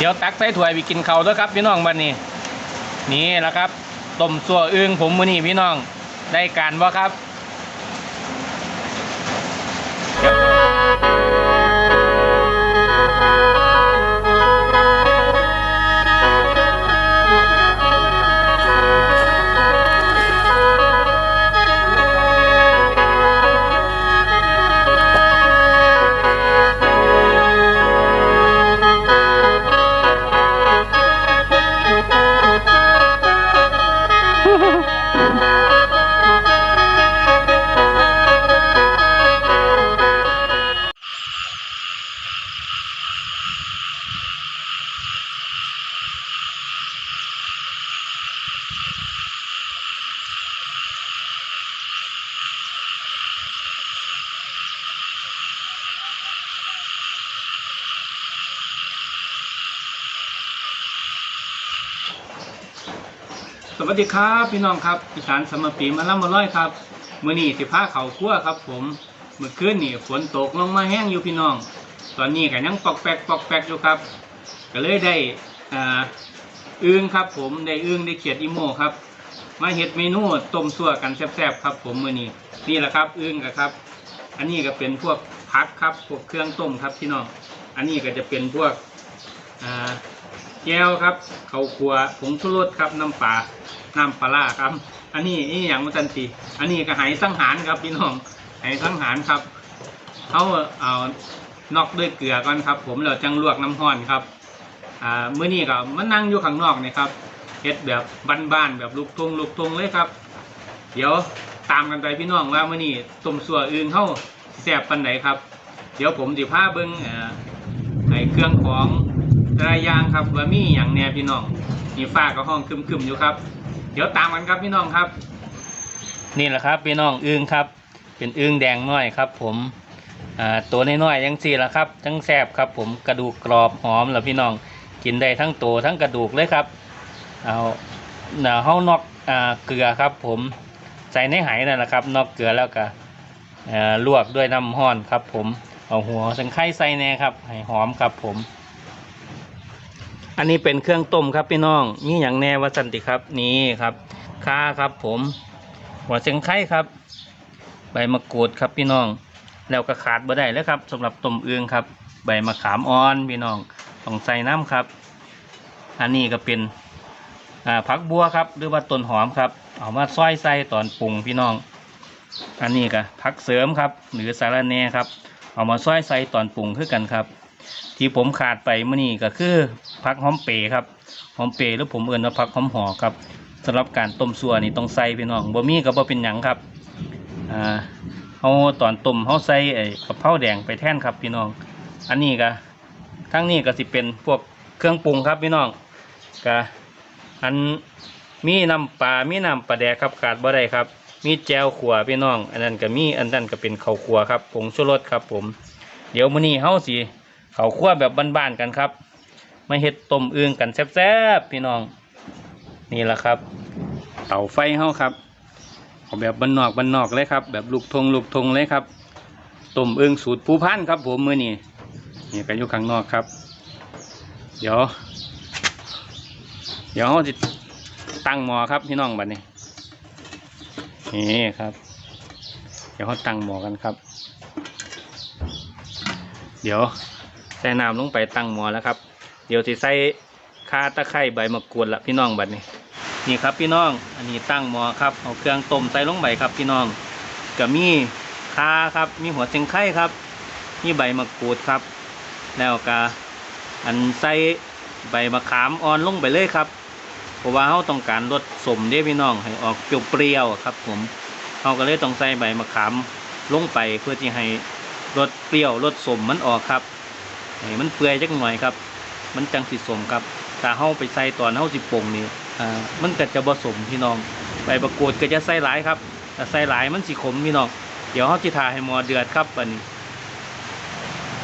เดี๋ยวตักใส่ถ้วยไปกินเขาด้วยครับพี่น้องวันนี้ นี่แหละครับต้มซัวอึ้งผมมือนี้พี่น้องได้การบ่ครับ สวัสดีครับพี่น้องครับอีสานสมปีมาล่ำมาร้อยครับมื้อนี้สิพาเขาคั่วครับ ผมเมื่อคืนนี่ฝนตกลงมาแห้งอยู่พี่น้อง ตอนนี้ก็ยังปอกแปกปอกแปกอยู่ครับ ก็เลยได้อ่าอึ้งครับ ผมได้อึ้งได้เขียดอีโมครับ มาเฮ็ดเมนูต้มซั่วกันแซ่บๆครับ ผมมื้อนี้นี่แหละครับอึ้งก็ครับ อันนี้ก็เป็นพวกผักครับพวกเครื่องต้มครับพี่น้อง อันนี้ก็จะเป็นพวกอ่า แก้วครับเขาวครัวผงชูรสครับน้ำปลาน้ำปลาครับ อันนี้นี่อย่างมันจันติอันนี้ก็ไหสังหารครับพี่น้องไหสังหารครับเอาเอานอกด้วยเกลือก่อนครับ ผมเราจังลวกน้ำห้อนครับอ่ามื้อนี้ก็มานั่งอยู่ข้างนอกนี่ครับเฮ็ดแบบบ้านๆแบบลูกทุ่งลูกทุ่งเลยครับ เดี๋ยวตามกันไปพี่น้องว่ามื้อนี้ต้มสัวอื่นเฮาแซ่บปานไหนครับ เดี๋ยวผมสิพาเบิ่งอ่าไอเครื่องของ แต่ละอย่างครับว่ามีอย่างแน่พี่น้องมีฟ้าก็ห้องคึมๆอยู่ครับ เดี๋ยวตามกันครับพี่น้องครับ นี่แหละครับพี่น้องอึ้งครับ เป็นอึ้งแดงน้อยครับ ผมตัวน้อยๆยังสี่ละครับ ทั้งแซบครับ ผมกระดูกกรอบหอมแล้วพี่น้องกินได้ทั้งตัวทั้งกระดูกเลยครับเอาเนาเฮานอกอ่าเกลือครับผมใส่ในไหนั่นแหละครับ นอกเกลือแล้วก็ลวกด้วยน้ำห้อนครับ ผมเอาหัวสังไข่ใส่แน่ครับให้หอมครับผม อันนี้เป็นเครื่องต้มครับพี่น้องมีอย่างแน่วาสันติครับนี่ครับข่าครับผมหัวเสียงไข่ครับ ใบมะกรูดครับพี่น้อง แล้วก็ขาดบ่ได้แล้วครับสำหรับต้มเอืองครับ ใบมะขามอ่อนพี่น้องต้องใส่น้ำครับ อันนี้ก็เป็นผักบัวครับ หรือว่าต้นหอมครับ เอามาซอยใส่ตอนปรุงพี่น้อง อันนี้ก็ผักเสริมครับ หรือสาระแหน่ครับ เอามาซอยใส่ตอนปรุงคือกันครับ ที่ผมขาดไปเมื่อนี้ก็คือ ผักหอมเปรย์ครับหอมเปรย์หรือผมเอื่นว่าผักหอมหอครับสำหรับการต้มซัวนี่ต้องใส่พี่น้องบ่มีก็บ่เป็นหยังครับอ่าเอาตอนต้มเขาใส่ไอ้กะเพราแดงไปแท่นครับพี่น้อง อันนี้ก็ทั้งนี้ก็สิเป็นพวกเครื่องปรุงครับพี่น้องก็อันมีน้ำปลา มีน้ำปลาแดกครับขาดบ่ได้ครับ มีแจวขัวพี่น้อง อันนั้นก็มีอันนั้นก็เป็นข้าวขัวครับผงชูรสครับผม เดี๋ยวมื้อนี้เฮาสิเขาคั่วแบบบ้านๆกันครับ มาเห็ดต้มอึ่งกันแซ่บๆพี่น้อง นี่แหละครับ เตาไฟเฮาครับเอาแบบบ้านนอกบ้านนอกเลยครับ แบบลูกทงลูกทงเลยครับต้มอึ่งสูตรผู้พันครับ ผมมือนี่นี่ก็อยู่ข้างนอกครับ เดี๋ยว เดี๋ยวเฮาจะตั้งหม้อครับพี่น้องบัดนี้นี่ครับ เดี๋ยวเขาตั้งหม้อกันครับ เดี๋ยวใส่น้ำลงไปตั้งหม้อแล้วครับ เดี๋ยวสิใส่ข่าตะไคร้ใบมะกรูดละพี่น้องบัดนี้ นี่ครับพี่น้อง อันนี้ตั้งหม้อครับเอาเครื่องต้มใส่ลงไปครับพี่น้องก็มีข่าครับ มีหัวเชงไข่ครับมีใบมะกรูดครับ แล้วก็อันใส่ใบมะขามอ่อนลงไปเลยครับเพราะว่าเราต้องการรสสมเด้พี่น้องให้ออกเปรี้ยวๆครับ ผมเราก็เลยต้องใส่ใบมะขามลงไปเพื่อที่ให้รสเปรี้ยวรสสมมันออกครับให้มันเปื่อยจักหน่อยครับ มันจังสิสมครับถ้าเฮาไปใส่ตอนเฮาสิปงนี่อ่ามันก็จะบ่สมพี่น้องใบประกรูดก็จะใส่หลายครับถ้าใส่หลายมันสิขมพี่น้องเดี๋ยวเฮาสิทาให้หมอเดือดครับอันนี้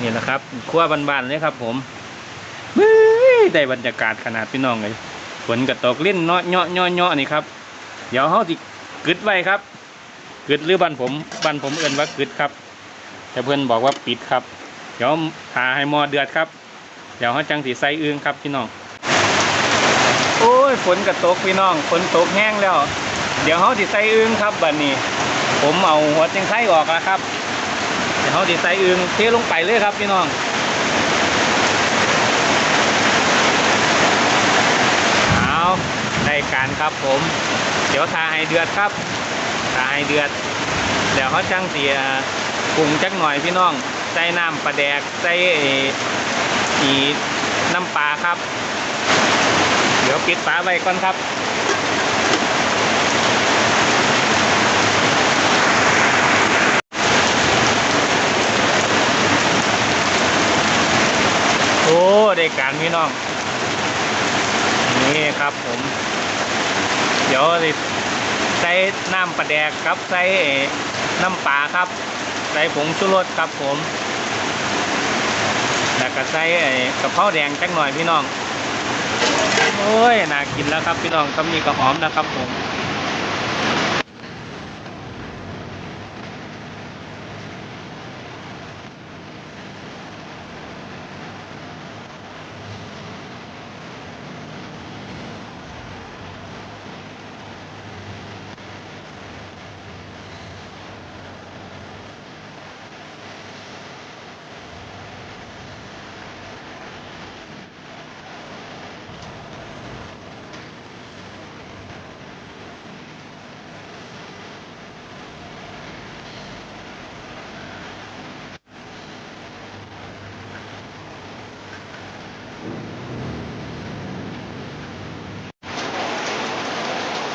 นี่แหละครับครัวบานๆเลยครับ ผมเฮ้ยได้บรรยากาศขนาดพี่น้องเลยฝนก็ตกลิ้นเนาะเนาะเนาะเนาะนี่ครับ เดี๋ยวเฮาสิกึดไว้ครับกึดหรือบ้านผมบ้านผมเอิ้นว่ากึดครับ แต่เพื่อนบอกว่าปิดครับ เดี๋ยวหาให้หมอเดือดครับ เดี๋ยวเขาจังสีใส่อึงครับพี่น้อง โอ้ยฝนกระตกพี่น้องฝนตกแห้งแล้ว เดี๋ยวเขาสิใส่อึงครับบัดนี้ ผมเอาหัวจังไข่ออกแล้วครับ เดี๋ยวเขาสิใส่อึงเทลงไปเลยครับพี่น้องเอาได้การครับผม เดี๋ยวทาให้เดือดครับทาให้เดือดเดี๋ยวเขาจังเสียปรุงจักหน่อยพี่น้องใส่น้ำปลาแดกใส่ีน้ำปลาครับ เดี๋ยวปิดฝาไว้ก่อนครับโอ้ได้การพี่น้อง นี่ครับผม เดี๋ยวสิใส่น้ำปลาแดกครับใส่น้ำปลาครับ ใส่ผงชูรสครับผม แล้วก็ใส่กระเพราแดงจังหน่อยพี่น้อง โอ้ย น่ากินแล้วครับพี่น้องตำนี้ก็หอมนะครับผม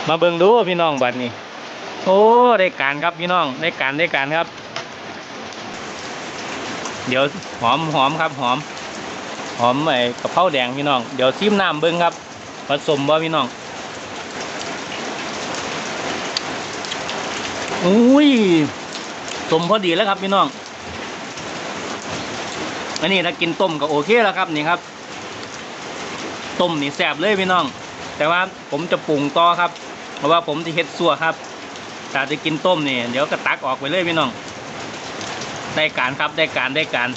มาเบิ่งดูพี่น้องบัดนี้ โอ้ได้การครับพี่น้องได้การได้การครับ เดี๋ยวหอมหอมครับหอม หอมไอ้กระเพราแดงพี่น้อง เดี๋ยวซิมน้ำเบิ่งครับผสมบ่พี่น้องอุ้ยสมพอดีแล้วครับพี่น้องอันนี้ถ้ากินต้มก็โอเคแล้วครับนี่ครับต้มนี่แซ่บเลยพี่น้อง แต่ว่าผมจะปรุงต่อครับ เพราะว่าผมจะเฮ็ดซัวครับถ้าจะกินต้มนี่เดี๋ยวก็ตักออกไปเลยพี่น้อง ได้การครับได้การได้การ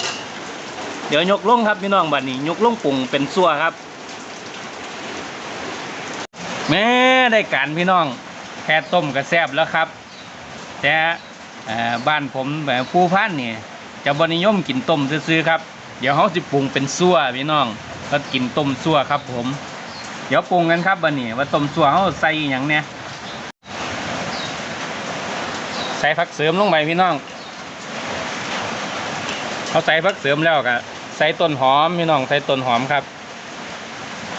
เดี๋ยวยกลงครับพี่น้องบัดนี้ ยกลงปรุงเป็นซัวครับ แม่ได้การพี่น้องแค่ต้มก็แซ่บแล้วครับ แต่บ้านผมแบบผู้พันเนี่ยจะบนิยมกินต้มซื้อครับ เดี๋ยวเขาจะปรุงเป็นซัวพี่น้องก็กินต้มซัวครับผม เดี๋ยวปรุงกันครับบันนี้ว่าต้มซัวเขาใส่อย่างเนี้ยใส่ผักเสริมลงไปพี่น้องเขาใส่ผักเสริมแล้วก็ใส่ต้นหอมพี่น้องใส่ต้นหอมครับ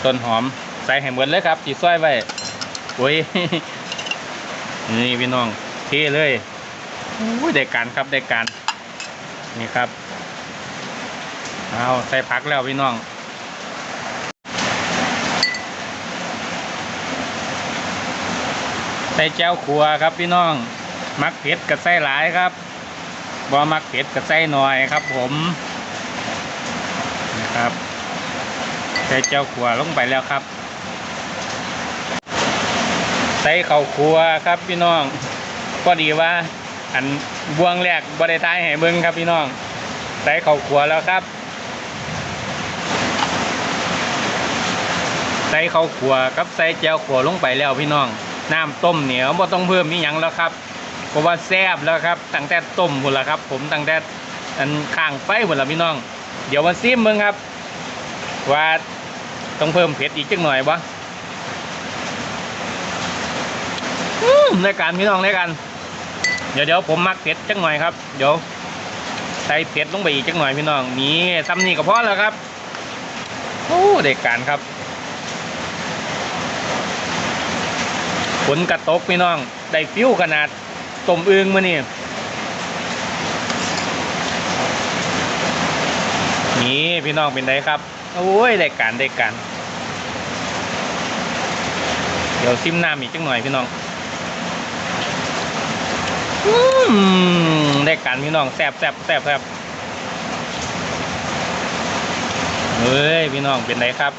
ต้นหอมใส่ให้หมดเลยครับจีซอยไว้โอ้ยนี่พี่น้องเทเลยโอ้ยได้การครับได้การนี่ครับเอาใส่ผักแล้วพี่น้อง ใส่แจ้วขัวครับพี่น้อง มักเผ็ดกับใส่หลายครับบ่มักเผ็ดกับใส่หน่อยครับ ผมนะครับใส่แจ้วขัวลงไปแล้วครับใส่ข้าวขัวครับพี่น้องก็ดีว่า อันบวงแรกบริทายให้เบิ้งครับพี่น้องใส่ข้าวขัวแล้วครับใส่ข้าวขัวกับใส่แจ้วขัวลงไปแล้วพี่น้อง น้ำต้มเหนียวบ่ต้องเพิ่มมีหยังแล้วครับเพราะว่าแซ่บแล้วครับตั้งแต่ต้มหมดแล้วครับ ผมตั้งแต่อันข้างไฟหมดแล้วพี่น้อง เดี๋ยวมาซิมเบิ่งครับ ว่าต้องเพิ่มเผ็ดอีกจักหน่อยบ่ในการพี่น้องในการเดี๋ยวเดี๋ยวผมมักเผ็ดจักหน่อยครับ เดี๋ยวใส่เผ็ดลงไปอีกจักหน่อยพี่น้องนี่ซ้ำนี่ก็พอแล้วครับโอ้เด็กการครับ นกระตกพี่น้อง ได้ฟิวขนาดต้มอึงมานี่นี่พี่น้องเป็นไงครับ โอ้ยได้การได้การเดี๋ยวซิมน้ำอีกจังหน่อยพี่น้องอืมได้การพี่น้องแซ่บแซ่บแซ่บแซ่บเฮ้ยพี่น้องเป็นไงครับ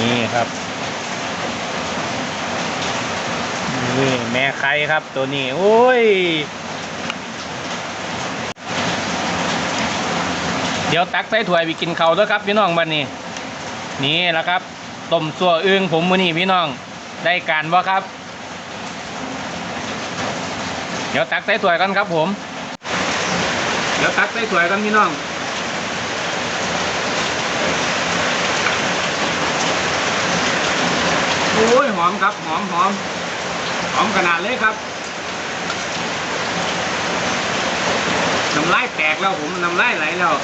นี่ครับนี่แม่ไข่ครับตัวนี้ โอ้ย เดี๋ยวตักใส่ถ้วยไปกินเขาด้วยครับ พี่น้องบัดนี้ นี่แหละครับต้มซัวอึ่งผมมือนี้พี่น้องได้การบ่ครับ เดี๋ยวตักใส่ถ้วยกันครับผม เดี๋ยวตักใส่ถ้วยกันพี่น้อง โอ้ยหอมครับหอมหอมหอมขนาดเลยครับน้ำลายแตกแล้วผมน้ำลายไหลแล้ว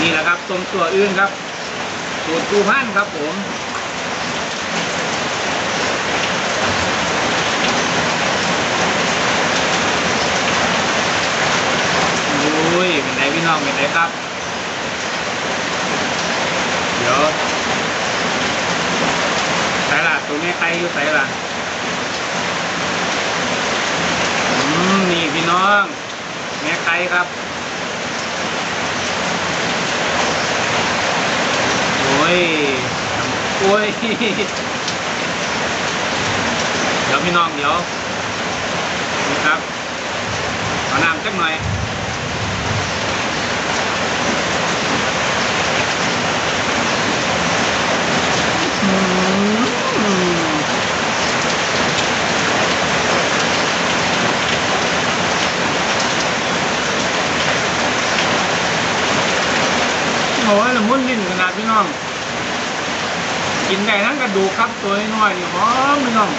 นี่แหละครับต้มตัวอื่นครับสูตรกูพันครับผมโอ้ยเป็นไรพี่น้องเป็นไรครับ เดี๋ยวใส่ละ ตัวนี้ใครอยู่ใส่ละอืมนี่พี่น้อง แม่ไก่ครับ โอ้ย โอ้ย เดี๋ยวพี่น้องเดี๋ยวนี่ครับเอน้ำสักหน่อย โอ้ยละมุนลิ้นขนาดพี่น้อง กินได้ทั้งกระดูกครับตัวน้อยนี่หอมพี่น้อง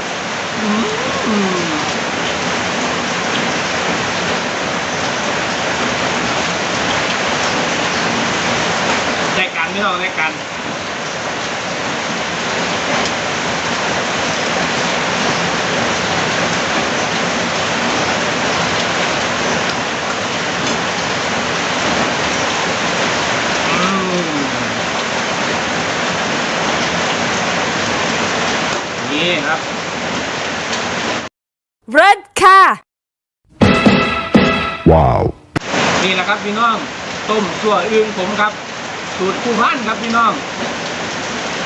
อืมอืมได้กันพี่น้องได้กัน อืมนี่ครับ Red car. Wow. นี่แหละครับพี่น้อง ต้มสั่วอึ่งผมครับ สูตรผู้พันครับพี่น้อง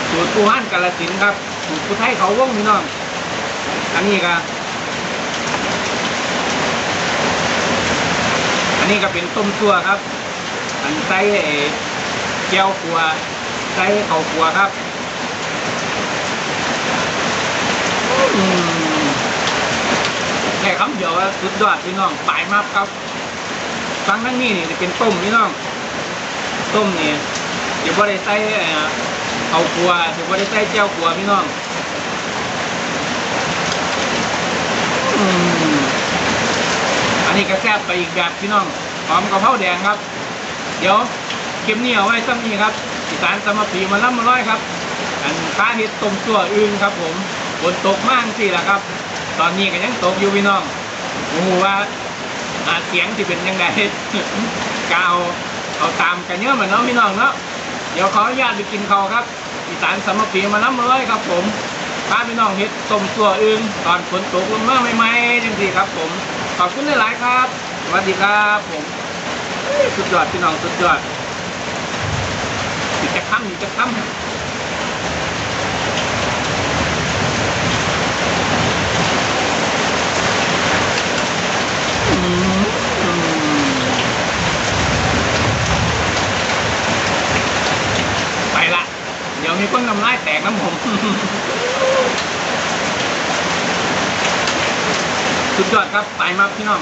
สูตรผู้พันกาลสินครับ สูตรผู้ไทยเขาว่องพี่น้อง อันนี้ก็อันนี้ก็เป็นต้มสั่วครับ อันใส่แก้วขัวใส่เขาขัวครับ อืม ค่คำเดียวว่าสุดยอดพี่น้องปลายมากครับฟังทั้งนี้นี่จะเป็นต้มพี่น้อง ต้มนี่เดี๋ยวบ่ได้ใส่เอ่อเอาขัวเดี๋ยวบ่ได้ใส่เจียวขัวพี่น้องอันนี้ก็แซ่บไปอีกแบบพี่น้องหอมกะเพราแดงครับ เดี๋ยวเคลิปนี้เอาไว้ซ้ำนี้ครับอีสานสมปีมาล่ำมาร้อยครับ อันค้าเห็ดต้มตัวอื่นครับ ผมฝนตกมากสิล่ะครับ ตอนนี้ก็ยังตกอยู่พี่น้องโอ้โหว่าอาเสียงที่เป็นยังไงกเอาเอาตามกันเยอะเหมือนเนาะพี่น้องเนาะเดี๋ยวขออนุญาตไปกินข้าครับอีสานสมปีมาน้ำมาเลยครับผมพาพี่น้องเฮ็ดต้มตัวอึ่งตอนฝนตกลงมาใหม่ๆจังสิครับ ผมขอบคุณหลายๆครับสวัสดีครับผมสุดยอดพี่น้องสุดยอดอีกจะค่ำอีกจะค่ำ อืมไปละ เดี๋ยว มีคนน้ำลายแตกน้ำผมสุดยอดครับไปมาพี่น้อง